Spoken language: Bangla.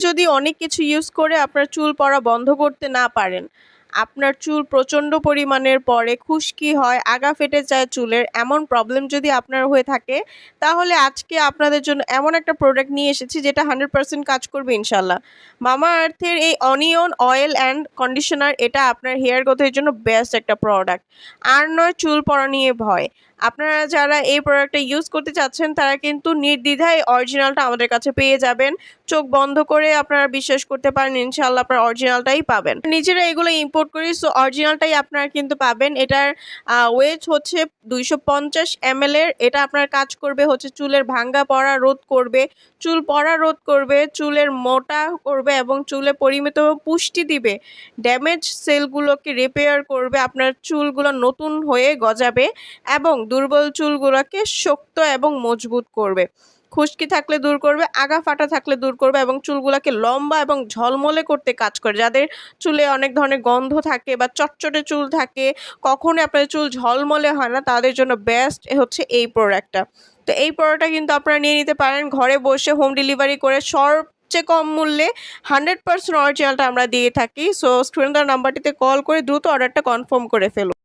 যদি অনেক কিছু ইউজ করে আপনার চুল পড়া বন্ধ করতে না পারেন। আপনার চুল প্রচণ্ড পরিমাণের পরে খুশকি হয়, আগা ফেটে যায় চুলের এমন প্রবলেম যদি আপনার হয়ে থাকে, তাহলে আজকে আপনাদের জন্য এমন একটা প্রোডাক্ট নিয়ে এসেছি যেটা হান্ড্রেড পার্সেন্ট কাজ করবে ইনশাল্লাহ মামা আর্থের এই অনিয়ন অয়েল অ্যান্ড কন্ডিশনার এটা আপনার হেয়ার গ্রোথের জন্য বেস্ট একটা প্রোডাক্ট আর নয় চুল পড়া নিয়ে ভয়। আপনারা যারা এই প্রোডাক্টটা ইউজ করতে চাচ্ছেন, তারা কিন্তু নির্দ্বিধায় অরিজিনালটা আমাদের কাছে পেয়ে যাবেন। চোখ বন্ধ করে আপনারা বিশ্বাস করতে পারেন ইনশাল্লাহ আপনার অরিজিনালটাই পাবেন। নিজেরা এগুলো ইম্পোর্ট করি সো অরিজিনালটাই আপনারা কিন্তু পাবেন। এটার ওয়েট হচ্ছে দুইশো পঞ্চাশ এম এর। এটা আপনার কাজ করবে হচ্ছে চুলের ভাঙ্গা পড়া রোধ করবে, চুল পড়া রোধ করবে, চুলের মোটা করবে এবং চুলে পরিমিত পুষ্টি দিবে। ড্যামেজ সেলগুলোকে রিপেয়ার করবে, আপনার চুলগুলো নতুন হয়ে গজাবে এবং দুর্বল চুলগুলোকে শক্ত এবং মজবুত করবে। খুশকি থাকলে দূর করবে, আগা ফাটা থাকলে দূর করবে এবং চুলগুলোকে লম্বা এবং ঝলমলে করতে কাজ করে। যাদের চুলে অনেক ধরনের গন্ধ থাকে বা চটচটে চুল থাকে, কখনোই আপনার চুল ঝলমলে হয় না, তাদের জন্য বেস্ট হচ্ছে এই প্রোডাক্টটা তো এই প্রোডাক্টটা কিন্তু আপনারা নিয়ে নিতে পারেন, ঘরে বসে হোম ডেলিভারি করে সবচেয়ে কম মূল্যে হান্ড্রেড পার্সেন্ট অরিজিনালটা আমরা দিয়ে থাকি। সো স্ক্রিন নাম্বারটিতে কল করে দ্রুত অর্ডারটা কনফার্ম করে ফেলুন।